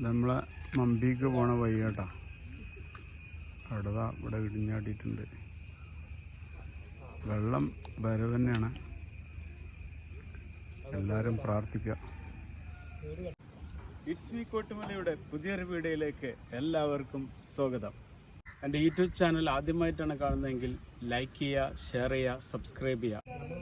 നമ്മളെ മമ്പിക്ക് പോണ വഴി കേട്ടാ അവിടെ ഇവിടെ ഇടിഞ്ഞാടിയിട്ടുണ്ട് വെള്ളം വരവ് തന്നെയാണ്. എല്ലാവരും പ്രാർത്ഥിക്കുക. ഇറ്റ്സ് മീ കോട്ടുമലയുടെ പുതിയൊരു വീഡിയോയിലേക്ക് എല്ലാവർക്കും സ്വാഗതം. എന്റെ യൂട്യൂബ് ചാനൽ ആദ്യമായിട്ടാണ് കാണുന്നതെങ്കിൽ ലൈക്ക് ചെയ്യുക ഷെയർ ചെയ്യുക സബ്സ്ക്രൈബ് ചെയ്യുക.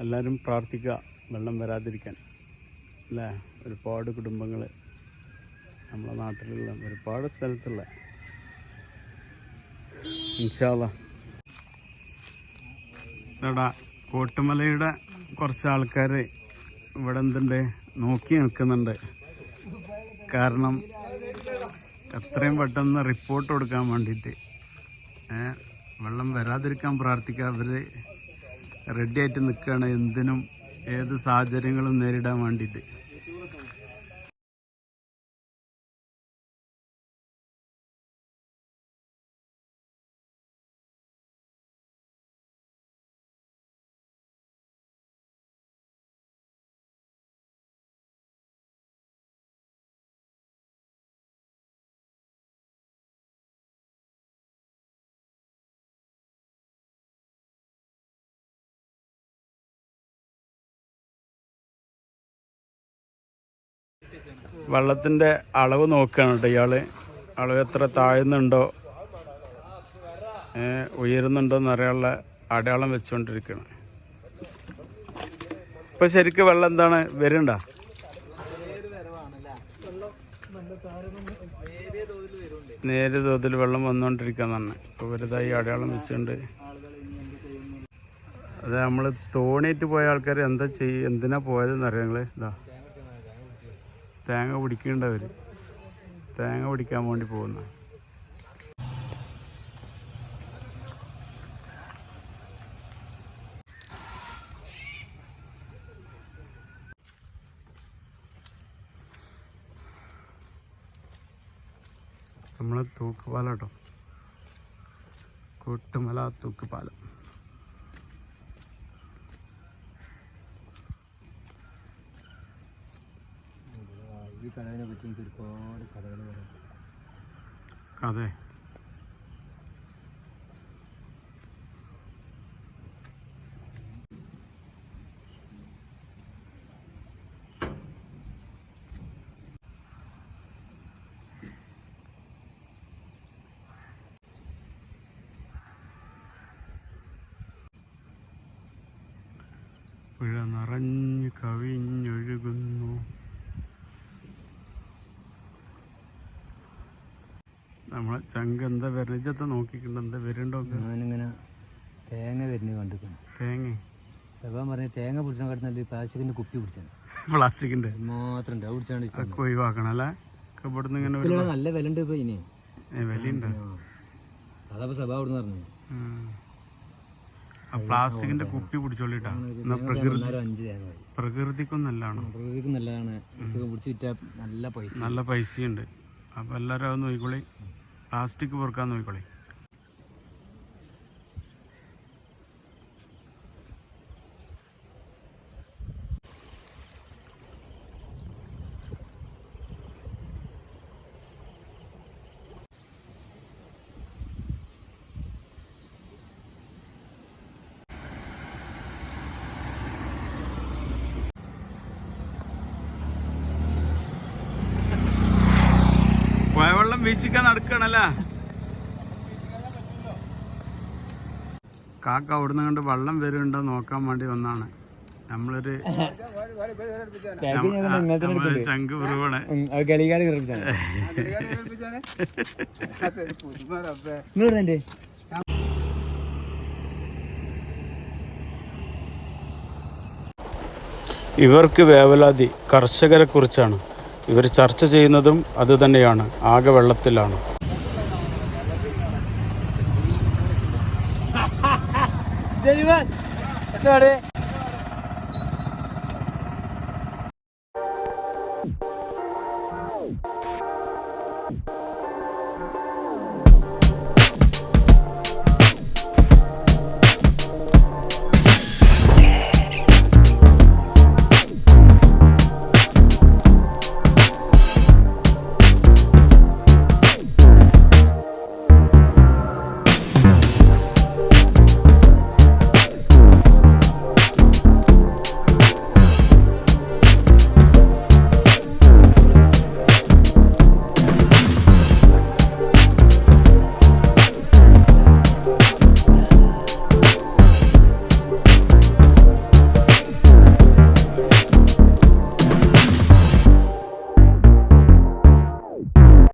എല്ലാവരും പ്രാർത്ഥിക്കുക വെള്ളം വരാതിരിക്കാൻ. അല്ലേ? ഒരുപാട് കുടുംബങ്ങൾ നമ്മളെ നാട്ടിലുള്ള ഒരുപാട് സ്ഥലത്തുള്ള ഇൻഷാല്ല എടാ കോട്ടുമലയുടെ കുറച്ച് ആൾക്കാർ ഇവിടെ എന്തുണ്ട്? നോക്കി നിൽക്കുന്നുണ്ട്. കാരണം എത്രയും പെട്ടെന്ന് റിപ്പോർട്ട് കൊടുക്കാൻ വേണ്ടിയിട്ട്. വെള്ളം വരാതിരിക്കാൻ പ്രാർത്ഥിക്കുക. അവർ റെഡി ആയിട്ട് നിൽക്കുകയാണ്. എന്തിനും ഏത് സാഹചര്യങ്ങളും നേരിടാൻ വേണ്ടിയിട്ട്. വെള്ളത്തിന്റെ അളവ് നോക്കുകയാണ് കേട്ടോ ഇയാൾ അളവ് എത്ര താഴ്ന്നുണ്ടോ ഉയരുന്നുണ്ടോ എന്നറിയാനുള്ള അടയാളം വെച്ചുകൊണ്ടിരിക്കുകയാണ് ഇപ്പൊ ശരിക്കും വെള്ളം എന്താണ്? വരുന്നുണ്ട? നേരിയ തോതിൽ വെള്ളം വന്നുകൊണ്ടിരിക്കുന്നതാണ് ഇപ്പോൾ വലുതായി അടയാളം വെച്ചുകൊണ്ട് അതെ നമ്മൾ തോണിയിട്ട് പോയ ആൾക്കാർ എന്താ ചെയ്യ എന്തിനാ പോയതെന്ന് അറിയാം നിങ്ങൾ ഇതാ. തേങ്ങ പിടിക്കേണ്ടവർ തേങ്ങ പിടിക്കാൻ വേണ്ടി പോകുന്ന. നമ്മളെ തൂക്കുപാലം കേട്ടോ കൊട്ടുമല തൂക്കുപാലം. കടവിനെ പറ്റി എനിക്ക് ഒരുപാട് കഥകൾ പറയാം അതെ. പുഴ നിറഞ്ഞു കവിഞ്ഞൊഴുകുന്നു. നമ്മളെ ചങ്ക് എന്താ വിരജത്തെ നോക്കിക്കണ്ട? എന്താ വരുന്നുണ്ടോ ഞാനിങ്ങനെ തേങ്ങ വരുന്നത് കണ്ടിരിക്കുന്നു തേങ്ങ? സഭ പറഞ്ഞ തേങ്ങ പിടിച്ചാൽ കിടന്നാൽ പ്ലാസ്റ്റിക്കിന്റെ കുപ്പി പിടിച്ചാണ് പ്ലാസ്റ്റിക്കിന്റെ? മാത്രം ഉണ്ട് അത് പിടിച്ചാണ്ട് ഒഴിവാക്കണം അല്ലേ? ഇവിടുന്ന് ഇങ്ങനെ നല്ല വില ഉണ്ട് ഇപ്പൊ ഇനി. വിലയുണ്ട്. അതപ്പോ സഭ അവിടെ പറഞ്ഞു. പ്ലാസ്റ്റിക്കിന്റെ കുപ്പി പിടിച്ചോളിട്ടാണ് പ്രകൃതി പ്രകൃതിക്കും നല്ലതാണ്? പ്രകൃതിക്ക് നല്ലതാണ്. പിടിച്ച് വിറ്റാൽ നല്ല പൈസ. നല്ല പൈസയുണ്ട്. അപ്പൊ എല്ലാരും അത് നോക്കിക്കോളി പ്ലാസ്റ്റിക് പൊറുക്കാൻ നോക്കിക്കോളി വീശിക്കാൻ നടക്കണല്ലേ? കാക്ക അവിടുന്ന് കണ്ട് വള്ളം വരുന്നുണ്ടോ നോക്കാൻ വേണ്ടി വന്നാണ്. നമ്മളൊരു ചങ്ക് നിങ്ങളുടെ ഇവർക്ക് വേവലാതി കർഷകരെ കുറിച്ചാണ്. ഇവർ ചർച്ച ചെയ്യുന്നതും അത് തന്നെയാണ് ആകെ വെള്ളത്തിലാണ്. എന്താണ്